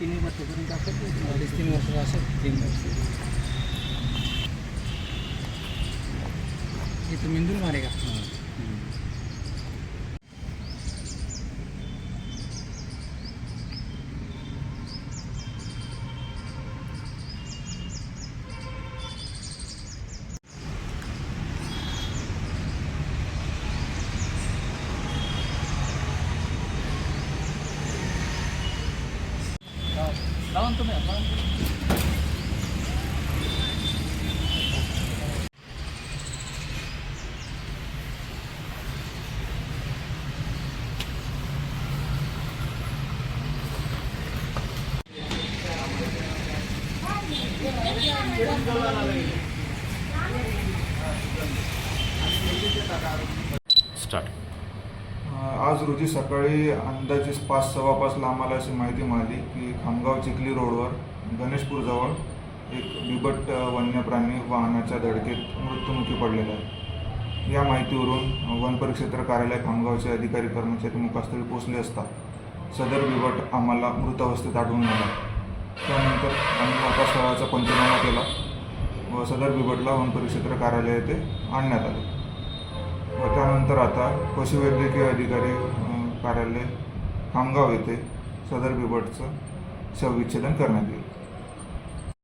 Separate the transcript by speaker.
Speaker 1: तीन वर्षापर्यंत असेल अडीच तीन वर्ष असेल. तीन वर्ष. इथं मेंदून मारे का? लावा ना तुम्ही लावा ना.
Speaker 2: स्टार्ट
Speaker 3: आज रोजी सकाळी अंदाजे पाच सव्वा पाचला आम्हाला अशी माहिती मिळाली की खामगाव चिखली रोडवर गणेशपूरजवळ एक बिबट वन्य प्राणी वाहनाच्या धडकेत मृत्युमुखी पडलेला आहे. या माहितीवरून वन परिक्षेत्र कार्यालय खामगावचे अधिकारी कर्मचारी मुखास्थळी पोहोचले असता सदर बिबट आम्हाला मृत अवस्थेत आढळून आला. त्यानंतर आम्ही मोठा स्थळाचा पंचनामा केला व सदर बिबटला वन परिक्षेत्र कार्यालय येथे आणण्यात आले. त्यानंतर आता पशुवैद्यकीय अधिकारी कार्यालय खामगाव येथे सदर बिबटचं शवविच्छेदन करण्यात येईल.